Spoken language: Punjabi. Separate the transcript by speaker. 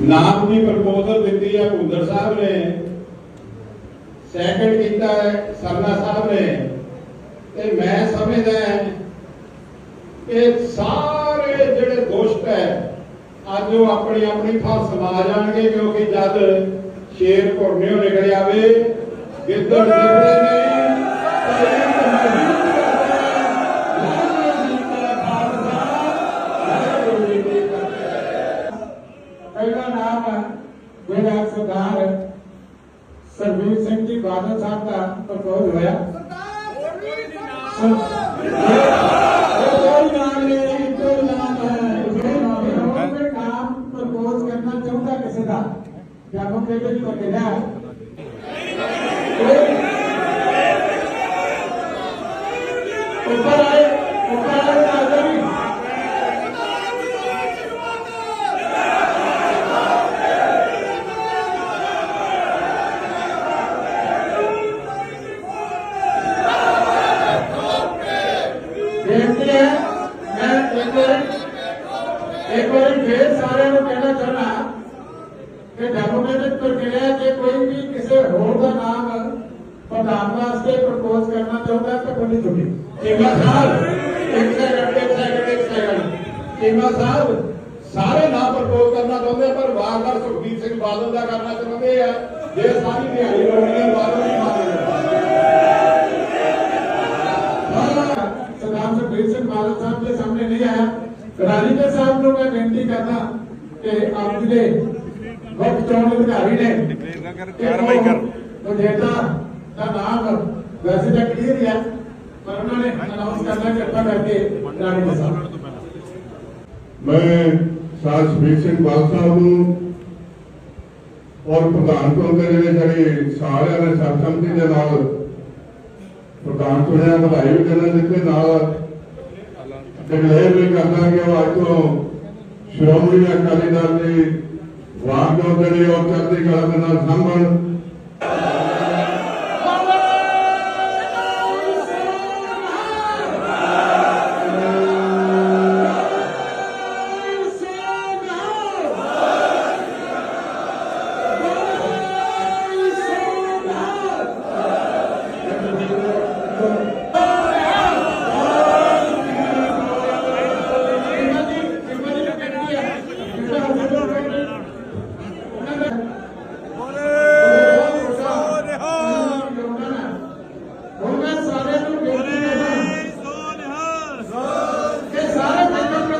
Speaker 1: ਨਾਮ
Speaker 2: ਦੀ ਪ੍ਰਪੋਜ਼ਲ ਦਿੱਤੀ ਹੈ ਭੁੰਦਰ ਸਾਹਿਬ ਨੇ। ਸੈਕੰਡ ਕੀਤਾ ਹੈ, ਸਰਨਾ ਸਾਹਿਬ ਨੇ। ਤੇ ਮੈਂ ਸਮਝਦਾ ਹਾਂ ਕਿ ਸਾਰੇ ਜਿਹੜੇ ਦੋਸਤ ਹੈ, ਅੱਜ ਉਹ ਆਪਣੀ ਆਪਣੀ ਥਾਂ ਸਮਾ ਜਾਣਗੇ, ਕਿਉਂਕਿ ਜਦ ਸ਼ੇਰ ਘੁਰਨਿਓ ਨਿਕਲ ਆਵੇ, ਗਿੱਦੜ ਦਿਖਦੇ
Speaker 3: ਸਰਬੀਰ ਸਿੰਘ ਜੀ ਬਾਦਲ ਸਾਹਿਬ ਦਾ ਪ੍ਰਪੋਜ਼ ਹੋਇਆ ਕੋਈ ਨਾਮ ਨਹੀਂ ਕੋਈ ਨਾਮ ਹੈ ਇਹ ਕੋਈ ਨਾਮ ਪ੍ਰਪੋਜ਼ ਕਰਨਾ ਚਾਹੁੰਦਾ ਕਿਸੇ ਦਾ ਜਦੋਂ ਕਿਤੇ ਵੀ ਕਿਹਾ ਉੱਪਰ ਆਏ ਉੱਪਰ ਆਏ ਤਾਂ ਨਹੀਂ ਬੇਨਤੀ ਹੈ ਮੈਂ ਇੱਕ ਵਾਰੀ ਇੱਕ ਵਾਰੀ ਫੇਰ ਸਾਰਿਆਂ ਨੂੰ ਕਹਿਣਾ ਚਾਹਨਾ ਕਿ ਡੈਮੋਕ੍ਰੈਟਿਕ ਪ੍ਰਕਿਰਿਆ ਜੇ ਕੋਈ ਵੀ ਕਿਸੇ ਹੋਰ ਦਾ ਨਾਮ ਪ੍ਰਧਾਨ ਵਾਸਤੇ ਪ੍ਰਪੋਜ਼ ਕਰਨਾ ਚਾਹੁੰਦਾ ਤਾਂ ਕੋਈ ਚੁੱਕੇ
Speaker 2: ਚੀਮਾ ਸਾਹਿਬ ਇੱਕ ਸੈਕਿੰਡ ਇੱਕ ਸੈਕਿੰਡ ਇੱਕ ਸੈਕਿੰਡ ਚੀਮਾ ਸਾਹਿਬ ਸਾਰੇ ਨਾਮ ਪ੍ਰਪੋਜ਼ ਕਰਨਾ ਚਾਹੁੰਦੇ ਪਰ ਵਾਰ-ਵਾਰ ਸੁਖਬੀਰ ਸਿੰਘ ਬਾਦਲ ਦਾ ਕਰਨਾ ਚਾਹੁੰਦੇ ਆ। ਜੇ ਸਾਰੀ ਦਿਹਾੜੀ ਲਾਉਣੀ ਬਾਦਲ ਨਹੀਂ ਮਾਰਦੇ
Speaker 3: ਸਰਦਾਰ ਸੁਖਬੀਰ ਸਿੰਘ ਬਾਦਲ ਸਾਹਿਬ ਦੇ ਸਾਹਮਣੇ ਨਹੀਂ ਆਇਆ। ਰਾਜੀਦਰ ਸਾਹਿਬ ਨੂੰ ਮੈਂ ਬੇਨਤੀ ਕਰਦਾ ਕਿ ਆਪ ਜੀ ਦੇ ਵਕਤ ਚੋਣ ਅਧਿਕਾਰੀ ਨੇ ਕਾਰਵਾਈ ਕਰ। ਮਜੇਤਾ ਦਾ ਨਾਮ ਵੈਸੇ ਤਾਂ ਕਲੀਅਰ ਹੀ ਹੈ ਪਰ ਉਹਨਾਂ ਨੇ ਅਨਾਉਂਸ ਕਰਨਾ ਕਿਰਪਾ ਕਰਕੇ ਰਾਜੀਦਰ ਸਾਹਿਬ
Speaker 4: ਮੈਂ ਸਾਰ ਸੁਖਬੀਰ ਸਿੰਘ ਬਾਲ ਸਾਹਿਬ ਨੂੰ ਔਰ ਪ੍ਰਧਾਨ ਚੁਣ ਦੇ ਜਿਹੜੇ ਜਿਹੜੇ ਸਾਰਿਆਂ ਨੇ ਸਰਸਮਤੀ ਦੇ ਨਾਲ ਪ੍ਰਧਾਨ ਚੁਣਿਆ ਵਧਾਈ ਵੀ ਦੇਣਾ ਦਿੱਤੇ ਨਾਲ ਡਿਕਲੇਅਰ ਵੀ ਕਰਦਾ ਕਿ ਉਹ ਅੱਜ ਤੋਂ ਸ਼੍ਰੋਮਣੀ ਅਕਾਲੀ ਦਲ ਦੀ ਵਾਰਡੋ ਜਿਹੜੀ ਉਹ ਕਰਦੀ ਕਲਾ ਦੇ ਨਾਲ ਸਾਂਭਣ